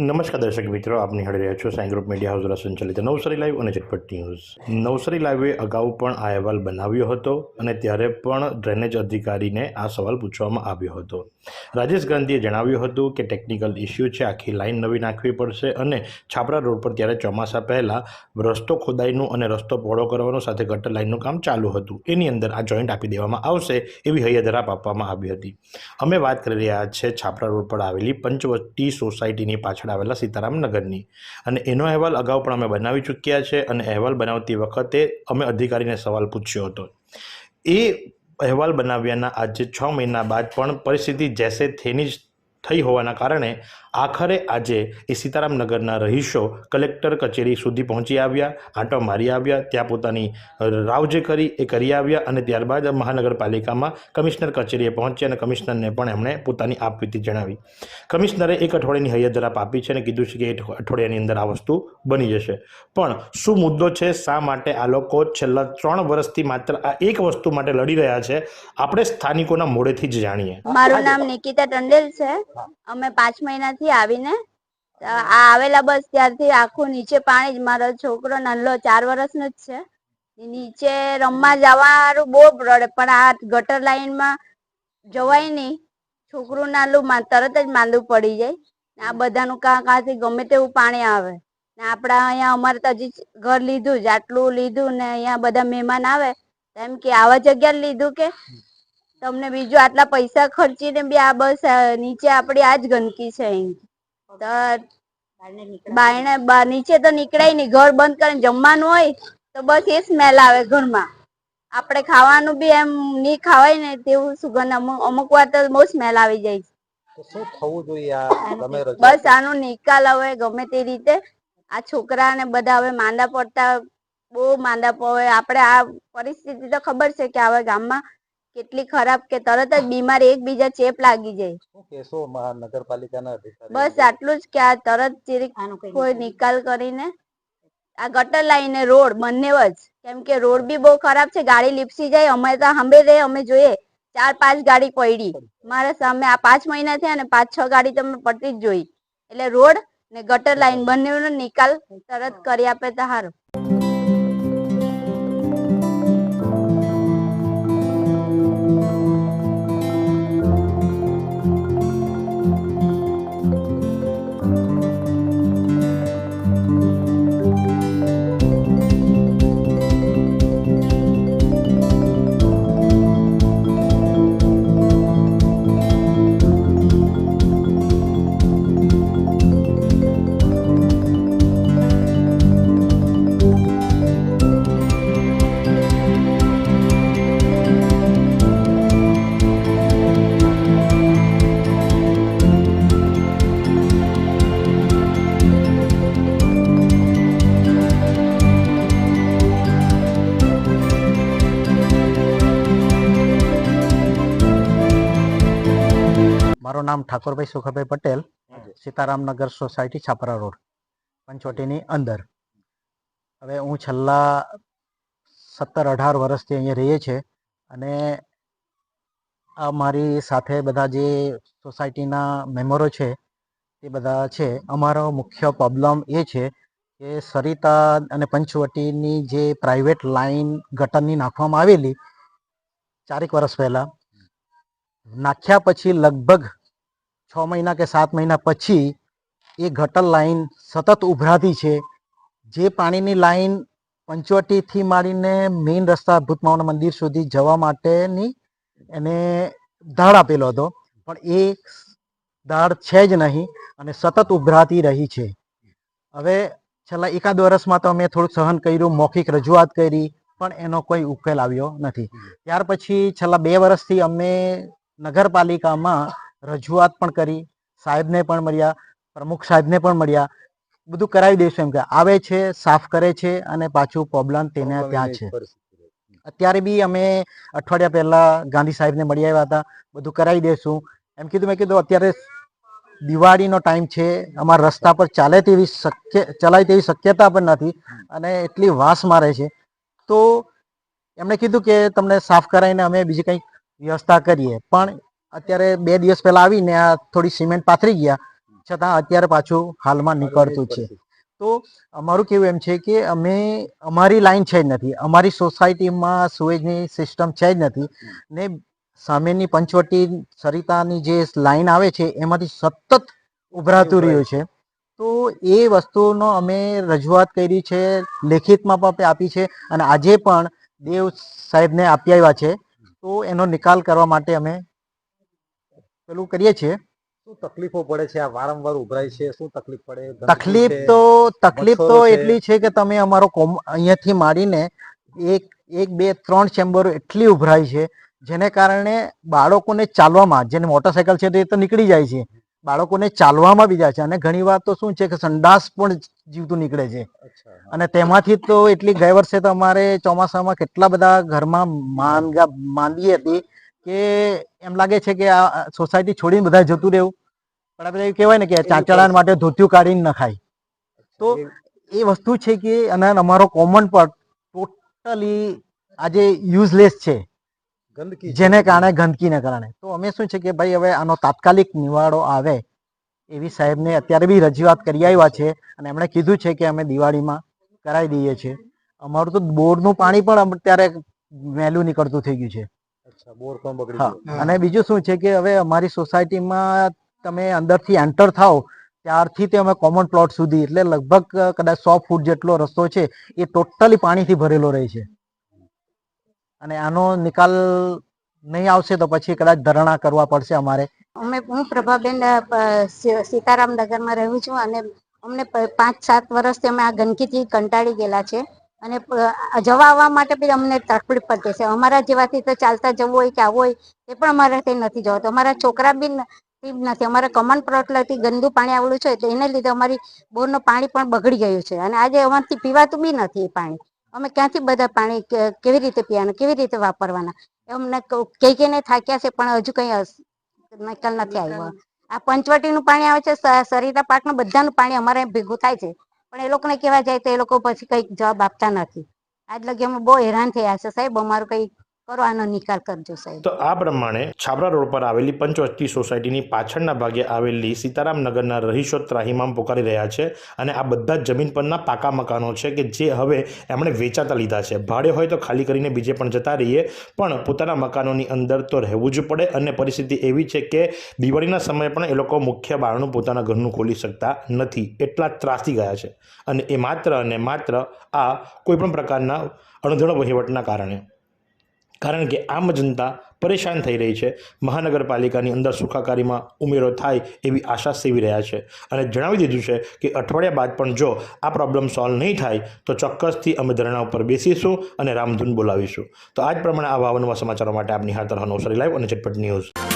નમસ્કાર દર્શક મિત્રો, આપ નિહાળી રહ્યા છો સાઈ ગ્રુપ મીડિયા હાઉસ દ્વારા સંચાલિત નવસારી લાઈવ અને ઝટપટ ન્યૂઝ. નવસારી લાઈવે અગાઉ પણ આ અહેવાલ બનાવ્યો હતો અને ત્યારે પણ ડ્રેનેજ અધિકારીને આ સવાલ પૂછવામાં આવ્યો હતો. રાજેશ ગાંધીએ જણાવ્યું હતું કે ટેકનિકલ ઇસ્યુ છે, આખી લાઈન નવી નાખવી પડશે અને છાપરા રોડ પર ત્યારે ચોમાસા પહેલાં રસ્તો ખોદાઈનું અને રસ્તો પહોળો કરવાનું સાથે ગટર લાઈનનું કામ ચાલુ હતું. એની અંદર આ જોઈન્ટ આપી દેવામાં આવશે એવી હૈયાદરાપ આપવામાં આવી હતી. અમે વાત કરી રહ્યા છે, છાપરા રોડ પર આવેલી પંચવટી સોસાયટીની પાછળ આવેલા સીતારામ નગરની. અને એનો અહેવાલ અગાઉ પણ અમે બનાવી ચૂક્યા છે અને અહેવાલ બનાવતી વખતે અમે અધિકારીને સવાલ પૂછ્યો હતો. એ અહેવાલ બનાવ્યાના આજે છ મહિના બાદ પણ પરિસ્થિતિ જેસે થેની જ થઈ હોવાના કારણે આખરે આજે એ સીતારામ નગરના રહીશો કલેક્ટર કચેરી સુધી પહોંચી આવ્યા, આંટો મારી આવ્યા, ત્યાં પોતાની રાવ જે કરી, એ કરી આવ્યા અને ત્યારબાદ મહાનગરપાલિકામાં કમિશનર કચેરીએ પહોંચ્યા અને કમિશનરને પણ એમણે પોતાની આપવીતી જણાવી. કમિશનરે એક અઠવાડિયાની હૈયાદરાપ આપી છે અને કીધું છે કે એક અઠવાડિયાની અંદર આ વસ્તુ બની જશે. પણ શું મુદ્દો છે? શા માટે આ લોકો છેલ્લા ત્રણ વર્ષથી માત્ર આ એક વસ્તુ માટે લડી રહ્યા છે? આપણે સ્થાનિકોના મોડેથી જ જાણીએ. મારું નામ નિકિતા ટંડેલ છે. અમે પાંચ મહિનાથી આવીને આ આવેલા બસ ત્યારથી આખું નીચે પાણી જ. મારો છોકરો નલ્લો ચાર વર્ષનો જ છે. નીચે રમવા જવાનું બહુ રડે, પણ આ ગટર લાઈનમાં જવાય નહીં. છોકરું નાલું તરત જ માંદું પડી જાય. આ બધાનું કાં કાંથી ગમે તેવું પાણી આવે. ને આપણા અહીંયા અમારે તો હજી ઘર લીધું જ, આટલું લીધું ને અહીંયા બધા મહેમાન આવે એમ કે, આવા જગ્યા લીધું કે? તમને બીજું આટલા પૈસા ખર્ચીને બી આ બસ નીચે આપણી આ જ ગંદકી છે અહીં તો બાયણે નીચે તો નીકળાય નહીં. ઘર બંધ કરીને જમવાનું હોય તો બસ એ સ્મેલ આવે ઘરમાં. આપણે ખાવાનું બી એમ નહીં ખાવાય ને તેવું સુગંધ અમુક અમુક વાર તો બહુ સ્મેલ આવી જાય છે. શું થવું જોઈએ આ તમે રજૂઆત બસ આનો નિકાલ હવે ગમે તે રીતે. આ છોકરાને બધા હવે માંદા પડતા બહુ માંદા પડે આપણે આ પરિસ્થિતિ તો ખબર છે કે હવે ગામમાં કેટલી ખરાબ કે તરત જ બીમારી એકબીજા ચેપ લાગી જાય. શું મહાનગરપાલિકાના અધિકારી? બસ આટલું જ કે આ તરત ચીરીક કોઈ નિકાલ કરીને આ ગટર લાઈન ને રોડ બંને જ. કેમ કે રોડ બી બહુ ખરાબ છે ગાડી લીપસી જાય અમે તો સાંભે રે અમે જોઈએ. ચાર પાંચ ગાડી પડી. મારા સામે આ પાંચ મહિના થયા અને પાંચ છ ગાડી તમે પડતી જ જોઈ. એટલે રોડ ને ગટર લાઈન બંનેનો નિકાલ તરત કરી આપે તો સારું. મારું નામ ઠાકોરભાઈ સુખાભાઈ પટેલ સીતારામનગર સોસાયટી છાપરા રોડ પંચવટીની અંદર. હવે હું છેલ્લા સત્તર અઢાર વર્ષથી અહીંયા રહીએ છે અને આ મારી સાથે બધા જે સોસાયટીના મેમ્બરો છે એ બધા છે. અમારો મુખ્ય પ્રોબ્લેમ એ છે કે સરિતા અને પંચવટીની જે પ્રાઇવેટ લાઈન ગટરની નાખવામાં આવેલી ચારેક વર્ષ પહેલાં નાખ્યા પછી લગભગ છ મહિના કે સાત મહિના પછી એ ગટર લાઈન સતત ઉભરાતી છે. જે પાણીની લાઈન પંચવટીથી માંડીને મેઇન રસ્તા ભૂતમાવના મંદિર સુધી જવા માટેની એને ધાડ આપેલો હતો. પણ એ ધાડ છે જ નહીં અને સતત ઉભરાતી રહી છે. હવે છેલ્લા એકાદ વર્ષમાં તો અમે થોડુંક સહન કર્યું, મૌખિક રજૂઆત કરી, પણ એનો કોઈ ઉકેલ આવ્યો નથી. ત્યાર પછી છેલ્લા બે વર્ષથી અમે નગરપાલિકામાં રજૂઆત પણ કરી સાહેબને પણ મળ્યા પ્રમુખ સાહેબને પણ મળ્યા. બધું કરાવી દઈશું એમ કે આવે છે સાફ કરે છે અને પાછું પ્રોબ્લેમ તેને ત્યાં છે. અત્યારે બી અમે અઠવાડિયા પહેલા ગાંધી સાહેબને મળી આવ્યા હતા બધું કરાવી દઈશું. એમ કીધું મેં કીધું અત્યારે દિવાળીનો ટાઈમ છે અમારા રસ્તા પર ચાલે તેવી શક્ય ચલાય તેવી શક્યતા પણ નથી અને એટલી વાસ મારે છે. તો એમણે કીધું કે તમને સાફ કરાવીને અમે બીજી કંઈક વ્યવસ્થા કરીએ. પણ અત્યારે બે દિવસ પહેલા આવીને આ થોડી સિમેન્ટ પાથરી ગયા. છતાં અત્યારે પાછું હાલમાં નીકળતું છે. તો અમારું કેવું એમ છે કે અમે અમારી લાઈન છે જ નથી. અમારી સોસાયટીમાં સુએજની સિસ્ટમ છે જ નથી. ને સામેની પંચવટી સરિતાની જે લાઈન આવે છે એમાંથી સતત ઉભરાતું રહ્યું છે. તો એ વસ્તુનો અમે રજૂઆત કરી છે લેખિતમાં પણ આપી છે અને આજે પણ દેવ સાહેબને આપી આવ્યા છે. તો એનો નિકાલ કરવા માટે અમે પેલું કરીએ છીએ. શું તકલીફો પડે છે? આ વારંવાર ઉભરાય છે. શું તકલીફ પડે? તકલીફ તો તકલીફ તો એટલી છે કે તમે અમારો કોમ અહીંયાથી માંડીને એક એક બે ત્રણ ચેમ્બરો એટલી ઉભરાય છે જેને કારણે બાળકોને ચાલવામાં જેને મોટરસાયકલ છે તે તો નીકળી જાય છે બાળકોને ચાલવામાં બી જાય છે. અને ઘણી વાર તો શું છે કે સંડાસ પણ જીવતું નીકળે છે. અને તેમાંથી તો એટલી ગયા વર્ષે તો અમારે ચોમાસામાં કેટલા બધા ઘરમાં માંદગા માંદી હતી. કે એમ લાગે છે કે આ સોસાયટી છોડીને બધા જતું રહેવું. પણ આપણે એવું કહેવાય ને કે ચાંચડા માટે ધોતિયું કાઢીને ન ખાય. તો એ વસ્તુ છે કે અને અમારો કોમન પણ ટોટલી આજે યુઝલેસ છે. ગંદકી જેને કારણે ગંદકીને કારણે. તો અમે શું છે કે ભાઈ હવે આનો તાત્કાલિક નિવાડો આવે એવી સાહેબને અત્યારે બી રજૂઆત કરી આવ્યા છે અને એમણે કીધું છે કે અમે દિવાળીમાં કરાવી દઈએ છીએ. અમારું તો બોરનું પાણી પણ અત્યારે વહેલું નીકળતું થઈ ગયું છે. અચ્છા બોર પણ બગડી હા ગયો. અને બીજું શું છે કે હવે અમારી સોસાયટીમાં તમે અંદરથી એન્ટર થાવ ત્યારથી તે અમે કોમન પ્લોટ સુધી એટલે લગભગ કદાચ સો ફૂટ જેટલો રસ્તો છે એ ટોટલી પાણીથી ભરેલો રહે છે. અને આનો નિકાલ નહીં આવશે તો પછી કદાચ ધરણા કરવા પડશે અમારે. અમે હું પ્રભાબેન સીતારામ નગરમાં રહું છું અને અમને પાંચ સાત વર્ષથી અમે આ ગંદકીથી કંટાળી ગયેલા છે. અને જવા આવવા માટે બી અમને તકલીફ પડતી છે અમારા જેવાથી તો ચાલતા જવું હોય કે આવું હોય એ પણ અમારાથી નથી જવાતું. અમારા છોકરા બી નથી. અમારા કમન પ્લોટથી ગંદુ પાણી આવેલું છે તો એને લીધે અમારી બોરનું પાણી પણ બગડી ગયું છે. અને આજે અમારથી પીવાતું બી નથી એ પાણી. અમે ક્યાંથી બધા પાણી કેવી રીતે પીવાના કેવી રીતે વાપરવાના? અમને કઈ કઈને થાક્યા છે પણ હજુ કઈ નિકાલ નથી આવ્યો. આ પંચવટીનું પાણી આવે છે સરિતા પાકનું બધાનું પાણી અમારે ભેગું થાય છે. પણ એ લોકોને કહેવા જાય તો એ લોકો પછી કંઈક જવાબ આપતા નથી. આજ લગી અમે બહુ હેરાન થયા છે સાહેબ, અમારું કઈ કરો નિકાલ કરજો સાહેબ. તો આ પ્રમાણે છાબરા રોડ પર આવેલી પંચવસ્તી સોસાયટીની પાછળના ભાગે આવેલી સીતારામ નગરના રહીશો ત્રાહીમામ પોકારી રહ્યા છે અને આ બધા જ જમીન પરના પાકા મકાનો છે કે જે હવે એમણે વેચાતા લીધા છે. ભાડે હોય તો ખાલી કરીને બીજે પણ જતા રહીએ, પણ પોતાના મકાનોની અંદર તો રહેવું જ પડે અને પરિસ્થિતિ એવી છે કે દિવાળીના સમયે પણ એ લોકો મુખ્ય બારણું પોતાના ઘરનું ખોલી શકતા નથી. એટલા ત્રાસી ગયા છે. અને એ માત્ર અને માત્ર આ કોઈપણ પ્રકારના અણધણ વહીવટના કારણે. કારણ કે આમ જનતા પરેશાન થઈ રહી છે. મહાનગરપાલિકાની અંદર સુખાકારીમાં ઉમેરો થાય એવી આશા સેવી રહ્યા છે. અને જણાવી દીધું છે કે અઠવાડિયા બાદ પણ જો આ પ્રોબ્લેમ સોલ્વ નહીં થાય, તો ચોક્કસથી અમે ધરણા ઉપર બેસીશું અને રામધૂન બોલાવીશું. તો આજ પ્રમાણે આ ભાવનવા સમાચારો માટે આપની હાથ રહો નવસારી લાઈવ અને ઝટપટ ન્યૂઝ.